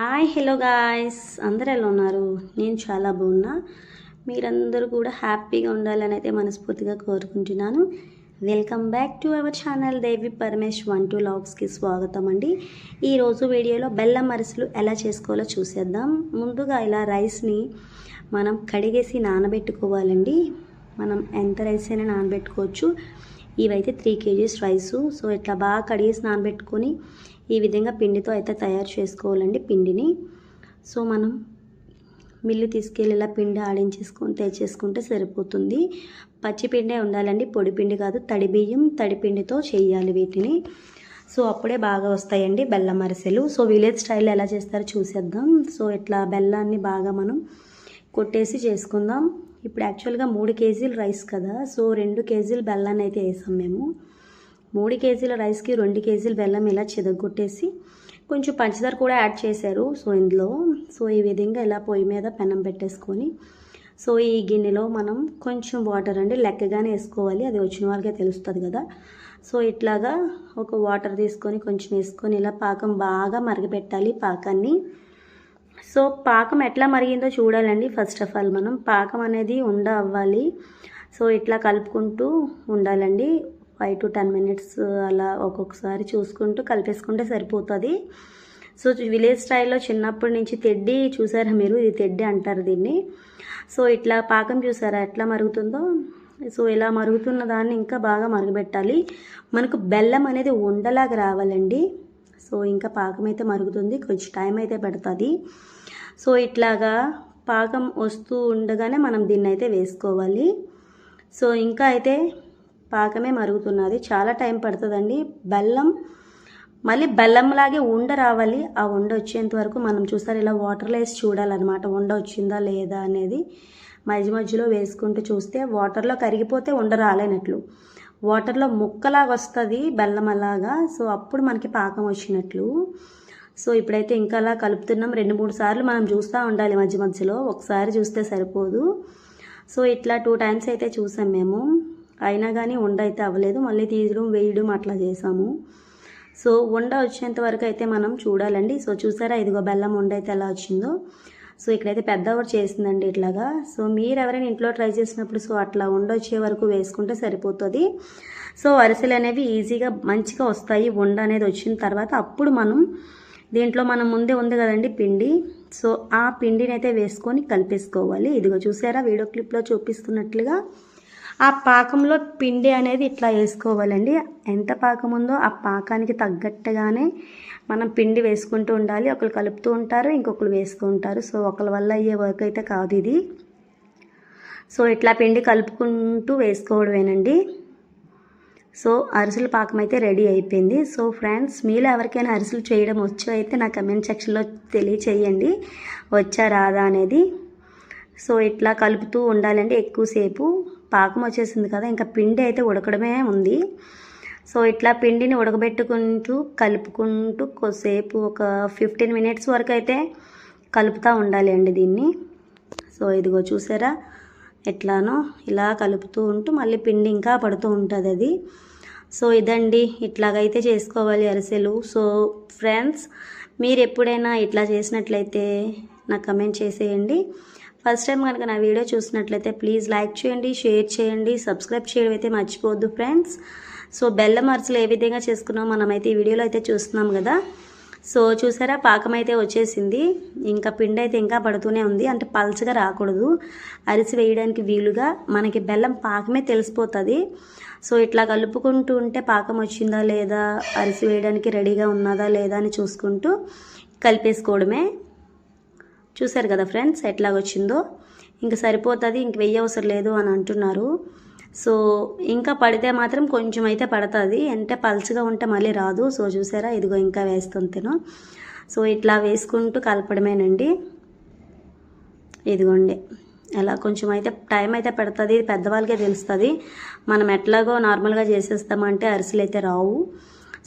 Hi hello guys. అందరు ఎలా ఉన్నారు? నేను చాలా బాగున్నా. మీరందరూ కూడా హ్యాపీగా ఉండాలని అయితే మనస్ఫూర్తిగా కోరుకుంటున్నాను. Welcome back to our channel Devi Paramesh one two లాగ్స్కి స్వాగతం అండి. ఈరోజు వీడియోలో బెల్లం అరిసెలు ఎలా చేసుకోవాలో చూసేద్దాం. ముందుగా ఇలా రైస్ని మనం కడిగేసి నానబెట్టుకోవాలండి. మనం ఎంత రైస్ అయినా నానబెట్టుకోవచ్చు. ఇవైతే త్రీ కేజీస్ రైసు సో ఇట్లా బాగా కడిగేసి నానబెట్టుకొని ఈ విధంగా పిండితో అయితే తయారు చేసుకోవాలండి పిండిని. సో మనం మిల్లు తీసుకెళ్ళి ఇలా పిండి ఆడించేసుకొని తెచ్చేసుకుంటే సరిపోతుంది. పచ్చిపిండే ఉండాలండి పొడిపిండి కాదు తడి బియ్యం తడిపిండితో చేయాలి వీటిని. సో అప్పుడే బాగా వస్తాయండి బెల్లం అరిసెలు. సో విలేజ్ స్టైల్ ఎలా చేస్తారో చూసేద్దాం. సో ఇట్లా బెల్లాన్ని బాగా మనం కొట్టేసి చేసుకుందాం. ఇప్పుడు యాక్చువల్గా మూడు కేజీలు రైస్ కదా సో రెండు కేజీలు బెల్లాన్ని అయితే వేసాం మేము. మూడు కేజీల రైస్కి రెండు కేజీల బెల్లం ఇలా చెదగొట్టేసి కొంచెం పంచదార కూడా యాడ్ చేశారు. సో ఇందులో సో ఈ విధంగా ఇలా పొయ్యి మీద పెనం పెట్టేసుకొని సో ఈ గిన్నెలో మనం కొంచెం వాటర్ అండి లెక్కగానే వేసుకోవాలి. అది వచ్చిన వాళ్ళకే తెలుస్తుంది కదా. సో ఇట్లాగా ఒక వాటర్ తీసుకొని కొంచెం వేసుకొని ఇలా పాకం బాగా మరగపెట్టాలి పాకాన్ని. సో పాకం ఎట్లా మరిగిందో చూడాలండి. ఫస్ట్ ఆఫ్ ఆల్ మనం పాకం అనేది ఉండ అవ్వాలి. సో ఇట్లా కలుపుకుంటూ ఉండాలండి. ఫైవ్ టు టెన్ మినిట్స్ అలా ఒక్కొక్కసారి చూసుకుంటూ కలిపేసుకుంటే సరిపోతుంది. సో విలేజ్ స్టైల్లో చిన్నప్పటి నుంచి తెడ్డి చూసారా మీరు? ఇది తెడ్డి అంటారు దీన్ని. సో ఇట్లా పాకం చూసారా? ఎట్లా మరుగుతుందో? సో ఇలా మరుగుతున్న దాన్ని ఇంకా బాగా మరుగుపెట్టాలి మనకు బెల్లం అనేది ఉండలాగా రావాలండి. సో ఇంకా పాకం అయితే మరుగుతుంది. కొంచెం టైం అయితే పెడుతుంది. సో ఇట్లాగా పాకం వస్తూ ఉండగానే మనం దీన్ని అయితే వేసుకోవాలి. సో ఇంకా అయితే పాకమే మరుగుతున్నది. చాలా టైం పడుతుందండి. బెల్లం మళ్ళీ బెల్లంలాగే ఉండ రావాలి. ఆ ఉండ వచ్చేంత వరకు మనం చూస్తారు ఇలా వాటర్లో వేసి చూడాలన్నమాట. ఉండ వచ్చిందా లేదా అనేది మధ్య మధ్యలో వేసుకుంటూ చూస్తే వాటర్లో కరిగిపోతే ఉండ రాలేనట్లు. వాటర్లో ముక్కలాగా వస్తుంది బెల్లం అలాగా. సో అప్పుడు మనకి పాకం వచ్చినట్లు. సో ఇప్పుడైతే ఇంకా అలా కలుపుతున్నాం. రెండు మూడు సార్లు మనం చూస్తూ ఉండాలి మధ్య మధ్యలో. ఒకసారి చూస్తే సరిపోదు. సో ఇట్లా టూ టైమ్స్ అయితే చూసాం మేము. అయినా కానీ వండ అయితే అవ్వలేదు. మళ్ళీ తీయడం వేయడం అట్లా చేసాము. సో వండ వచ్చేంత వరకు అయితే మనం చూడాలండి. సో చూసారా ఇదిగో బెల్లం వండ అయితే ఎలా వచ్చిందో. సో ఇక్కడైతే పెద్ద ఒకటి చేసిందండి ఇట్లాగా. సో మీరు ఎవరైనా ఇంట్లో ట్రై చేసినప్పుడు సో అట్లా ఉండ వచ్చే వరకు వేసుకుంటే సరిపోతుంది. సో అరిసెలు అనేవి ఈజీగా మంచిగా వస్తాయి. వండ అనేది వచ్చిన తర్వాత అప్పుడు మనం దీంట్లో మనం ముందే ఉంది కదండి పిండి. సో ఆ పిండిని అయితే వేసుకొని కలిపేసుకోవాలి. ఇదిగో చూసారా వీడియో క్లిప్లో చూపిస్తున్నట్లుగా. ఆ పాకంలో పిండి అనేది ఇట్లా వేసుకోవాలండి. ఎంత పాకం ఉందో ఆ పాకానికి తగ్గట్టుగానే మనం పిండి వేసుకుంటూ ఉండాలి. ఒకరు కలుపుతూ ఉంటారు ఇంకొకరు వేస్తూ ఉంటారు. సో ఒకరి వల్ల అయ్యే వర్క్ అయితే కాదు ఇది. సో ఇట్లా పిండి కలుపుకుంటూ వేసుకోవడమేనండి. సో అరిసెల పాకం అయితే రెడీ అయిపోయింది. సో ఫ్రెండ్స్ మీలో ఎవరికైనా అరిసెలు చేయడం వచ్చో అయితే నా కమెంట్ సెక్షన్లో తెలియచేయండి. వచ్చా రాదా అనేది. సో ఇట్లా కలుపుతూ ఉండాలండి ఎక్కువసేపు. పాకం వచ్చేసింది కదా ఇంకా పిండి అయితే ఉడకడమే ఉంది. సో ఇట్లా పిండిని ఉడకబెట్టుకుంటూ కలుపుకుంటూ కొద్దిసేపు ఒక ఫిఫ్టీన్ మినిట్స్ వరకు అయితే కలుపుతూ ఉండాలి అండి దీన్ని. సో ఇదిగో చూసారా ఎట్లానో ఇలా కలుపుతూ ఉంటూ మళ్ళీ పిండి ఇంకా పడుతూ ఉంటుంది అది. సో ఇదండి ఇట్లాగైతే చేసుకోవాలి అరిసెలు. సో ఫ్రెండ్స్ మీరు ఎప్పుడైనా ఇట్లా చేసినట్లయితే నాకు కమెంట్ చేసేయండి. ఫస్ట్ టైం కనుక నా వీడియో చూసినట్లయితే ప్లీజ్ లైక్ చేయండి షేర్ చేయండి సబ్స్క్రైబ్ చేయడం అయితే మర్చిపోవద్దు ఫ్రెండ్స్ సో బెల్లం అరిసెలు ఏ విధంగా చేసుకున్నాం మనమైతే ఈ వీడియోలో అయితే చూస్తున్నాం కదా. సో చూసారా? పాకం అయితే వచ్చేసింది. ఇంకా పిండి అయితే ఇంకా పడుతూనే ఉంది. అంటే పల్చగా రాకూడదు. అరిసి వేయడానికి వీలుగా మనకి బెల్లం పాకమే తెలిసిపోతుంది. సో ఇట్లా కలుపుకుంటూ ఉంటే పాకం వచ్చిందా లేదా? అరిసి వేయడానికి రెడీగా ఉన్నదా లేదా అని చూసుకుంటూ కలిపేసుకోవడమే. చూశారు కదా ఫ్రెండ్స్ ఎట్లాగొచ్చిందో. ఇంక ఇంకా సరిపోతుంది ఇంక వెయ్యవసరం లేదు అని అంటున్నారు. సో ఇంకా పడితే మాత్రం కొంచెం అయితే పడుతుంది. అంటే పల్చగా ఉంటే మళ్ళీ రాదు. సో చూసారా? ఇదిగో ఇంకా వేస్తుంటేను సో ఇట్లా వేసుకుంటూ కలపడమేనండి. ఇదిగోండి. అలా కొంచెం అయితే టైం అయితే పెడుతుంది. పెద్దవాళ్ళకే తెలుస్తుంది. మనం ఎట్లాగో నార్మల్గా చేసేస్తామంటే అరిసెలు అయితే రావు.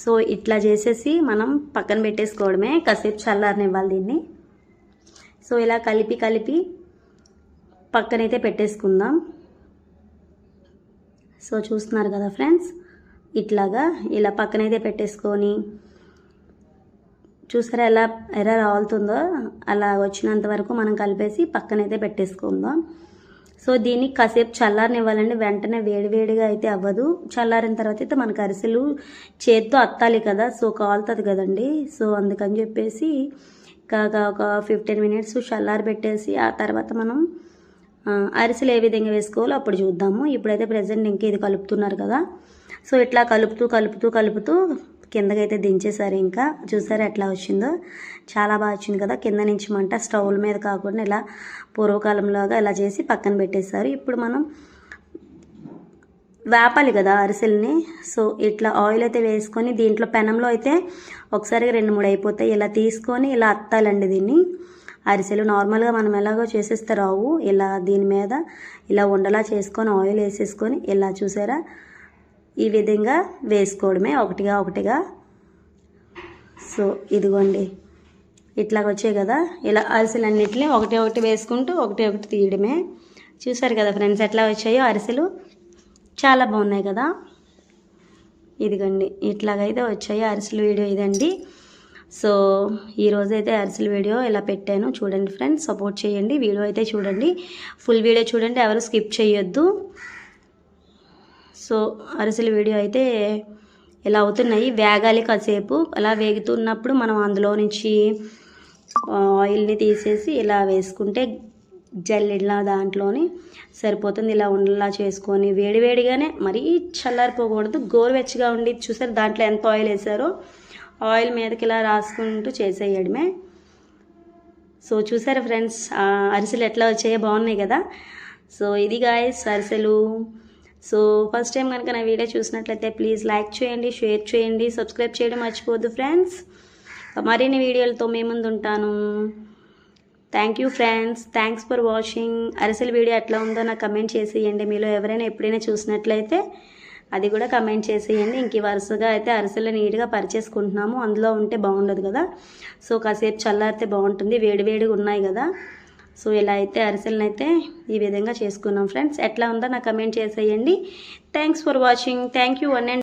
సో ఇట్లా చేసేసి మనం పక్కన పెట్టేసుకోవడమే. కాసేపు చల్లారనివ్వాలి దీన్ని. సో ఇలా కలిపి కలిపి పక్కనైతే పెట్టేసుకుందాం. సో చూస్తున్నారు కదా ఫ్రెండ్స్ ఇట్లాగా ఇలా పక్కనైతే పెట్టేసుకొని చూసారా ఎలా ఎర్ర రాలుతుందో అలా వచ్చినంత వరకు మనం కలిపేసి పక్కనైతే పెట్టేసుకుందాం. సో దీన్ని కాసేపు చల్లారనివ్వాలండి వెంటనే వేడివేడిగా అయితే అవ్వదు. చల్లారిన తర్వాత అయితే మనకు అరిసెలు చేత్తో అత్తాలి కదా సో కాలుతుంది కదండి. సో అందుకని చెప్పేసి కాగా ఒక ఫిఫ్టీన్ మినిట్స్ చల్లారి పెట్టేసి ఆ తర్వాత మనం అరిసెలు ఏ విధంగా వేసుకోవాలో అప్పుడు చూద్దాము. ఇప్పుడైతే ప్రజెంట్ ఇంకా ఇది కలుపుతున్నారు కదా. సో ఇట్లా కలుపుతూ కలుపుతూ కలుపుతూ కిందకైతే దించేసారు ఇంకా. చూసారు ఎట్లా వచ్చిందో? చాలా బాగా వచ్చింది కదా. కింద నుంచి మంట స్టవ్ల మీద కాకుండా ఇలా పూర్వకాలంలాగా ఇలా చేసి పక్కన పెట్టేశారు. ఇప్పుడు మనం వేపాలి కదా అరిసెల్ని. సో ఇట్లా ఆయిల్ అయితే వేసుకొని దీంట్లో పెనంలో అయితే ఒకసారిగా రెండు మూడు అయిపోతాయి. ఇలా తీసుకొని ఇలా అత్తాలండి దీన్ని. అరిసెలు నార్మల్గా మనం ఎలాగో చేసేస్తే రావు. ఇలా దీని మీద ఇలా ఉండలా చేసుకొని ఆయిల్ వేసేసుకొని ఇలా చూసారా? ఈ విధంగా వేసుకోవడమే ఒకటిగా ఒకటిగా. సో ఇదిగోండి. ఇట్లాగ వచ్చాయి కదా. ఇలా అరిసెలు అన్నింటినీ ఒకటి ఒకటి వేసుకుంటూ ఒకటి ఒకటి తీయడమే. చూసారు కదా ఫ్రెండ్స్ ఎట్లా వచ్చాయో అరిసెలు. చాలా బాగున్నాయి కదా? ఇదిగండి ఇట్లాగైతే వచ్చాయి అరిసెల వీడియో ఇదండి. సో ఈరోజైతే అరిసెల వీడియో ఇలా పెట్టాను. చూడండి ఫ్రెండ్స్ సపోర్ట్ చేయండి. వీడియో అయితే చూడండి. ఫుల్ వీడియో చూడండి ఎవరు స్కిప్ చేయొద్దు. సో అరిసెల వీడియో అయితే ఇలా అవుతున్నాయి. వేగాలి కాసేపు. అలా వేగుతున్నప్పుడు మనం అందులో నుంచి ఆయిల్ని తీసేసి ఇలా వేసుకుంటే జల్లెడ్లా దాంట్లోని సరిపోతుంది. ఇలా ఉండలా చేసుకొని వేడివేడిగానే మరీ చల్లారిపోకూడదు. గోరువెచ్చగా ఉండి చూసారు దాంట్లో ఎంత ఆయిల్ వేసారో? ఆయిల్ మీదకి ఇలా రాసుకుంటూ చేసేయడమే. సో చూసారు ఫ్రెండ్స్? అరిసెలు ఎట్లా వచ్చాయో? బాగున్నాయి కదా? సో ఇది గాయస్ అరిసెలు. సో ఫస్ట్ టైం కనుక నా వీడియో చూసినట్లయితే ప్లీజ్ లైక్ చేయండి షేర్ చేయండి సబ్స్క్రైబ్ చేయడం మర్చిపోద్దు ఫ్రెండ్స్ మరిన్ని వీడియోలతో మీ ముందు ఉంటాను thank you friends thanks for watching అరిసెల video ఎట్లా ఉందో నాకు కమెంట్ చేసేయండి. మీలో ఎవరైనా ఎప్పుడైనా చూసినట్లయితే అది కూడా కమెంట్ చేసేయండి. ఇంక వరుసగా అయితే అరిసెలు నీట్గా పరిచేసుకుంటున్నాము. అందులో ఉంటే బాగుండదు కదా. సో కాసేపు చల్లారితే బాగుంటుంది. వేడివేడిగా ఉన్నాయి కదా. సో ఇలా అయితే అరిసెలను అయితే ఈ విధంగా చేసుకున్నాం ఫ్రెండ్స్ ఎట్లా ఉందో నాకు కమెంట్ చేసేయండి. Thanks for watching thank you one and